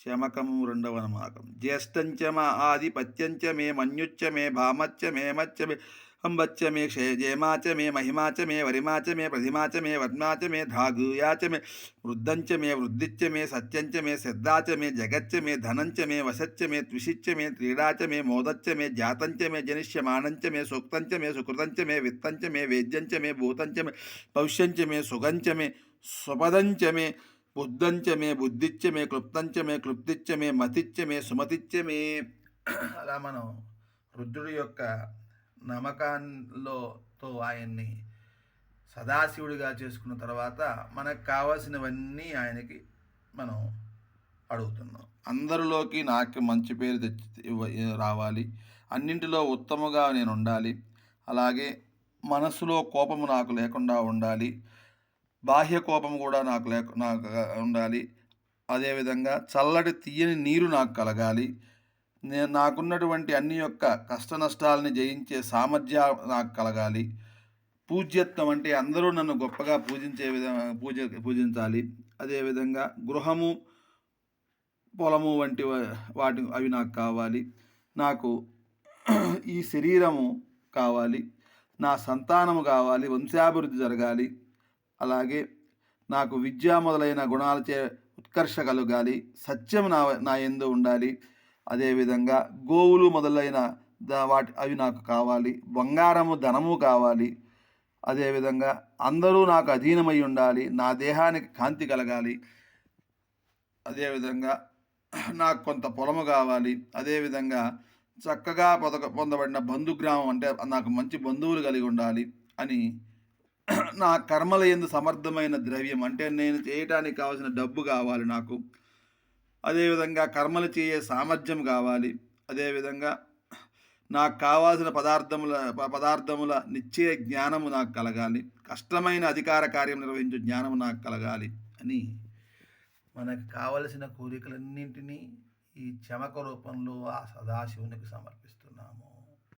శమకము రెండవ నమాకం జ్యేష్ఠంచ మా ఆధిపత్యంచ మే మన్యుచ్చ మే భామచ్చ మే మచ్చ మే అంబచ్చ మే క్షయ జయమాచ మే మహిమాచ మే వరిమాచ మే ప్రతిమాచ మే వర్మాచ మే ధాగూయాచ మే వృద్ధంచ మే వృద్ధిచ్చ మే సత్యంచ మే శ్రద్ధాచ మే జగచ్చ మే ధనంచ మే వశచ్చ మే త్విషిచ్చ మే క్రీడాచ మే మోదచ్చ మే జాతంచ మే జనిష్యమానంచ మే సూక్తంచ మే సుకృతంచ మే విత్తంచ మే వేద్యంచ మే భూతంచ మే పౌష్యంచ మే సుగంచ మే స్వపదంచ మే బుద్ధంచ మే బుద్ధిచ్చ మే క్లుప్తంచ మే క్లుప్తిచ్చ మే మతిచ్చ మే సుమతిచ్చ మే. అలా మనం రుద్రుడి యొక్క నమ్మకాల్లోతో ఆయన్ని సదాశివుడిగా చేసుకున్న తర్వాత మనకు కావాల్సినవన్నీ ఆయనకి మనం అడుగుతున్నాం. అందరిలోకి నాకు మంచి పేరు తెచ్చి రావాలి. అన్నింటిలో ఉత్తముగా నేను ఉండాలి అలాగే మనసులో కోపము నాకు లేకుండా ఉండాలి. బాహ్య కోపం కూడా నాకు లేక నాకు ఉండాలి. అదేవిధంగా చల్లటి తీయని నీరు నాకు కలగాలి. నేను నాకున్నటువంటి అన్ని యొక్క కష్ట నష్టాలని జయించే సామర్థ్యం నాకు కలగాలి. పూజ్యత్వం అంటే అందరూ నన్ను గొప్పగా పూజించే విధంగా పూజ పూజించాలి. అదేవిధంగా గృహము పొలము వంటి వాటి అవి నాకు కావాలి. నాకు ఈ శరీరము కావాలి. నా సంతానము కావాలి. వంశాభివృద్ధి జరగాలి. అలాగే నాకు విద్య మొదలైన గుణాలచే ఉత్కర్ష కలగాలి సత్యం నా నా ఎందు ఉండాలి. అదేవిధంగా గోవులు మొదలైన దా వాటి అవి నాకు కావాలి. బంగారము ధనము కావాలి. అదేవిధంగా అందరూ నాకు అధీనమై ఉండాలి. నా దేహానికి కాంతి కలగాలి. అదేవిధంగా నాకు కొంత పొలము కావాలి. అదేవిధంగా చక్కగా పొదక పొందబడిన బంధుగ్రామం అంటే నాకు మంచి బంధువులు కలిగి ఉండాలి అని నా కర్మల ఎందు సమర్థమైన ద్రవ్యం అంటే నేను చేయటానికి కావాల్సిన డబ్బు కావాలి నాకు. అదేవిధంగా కర్మలు చేయే సామర్థ్యం కావాలి. అదేవిధంగా నాకు కావాల్సిన పదార్థముల ప- పదార్థముల నిశ్చయ జ్ఞానము నాకు కలగాలి. కష్టమైన అధికార కార్యం నిర్వహించే జ్ఞానము నాకు కలగాలి అని మనకు కావలసిన కోరికలన్నింటినీ ఈ చమక రూపంలో ఆ సదాశివునికి సమర్పిస్తున్నాము.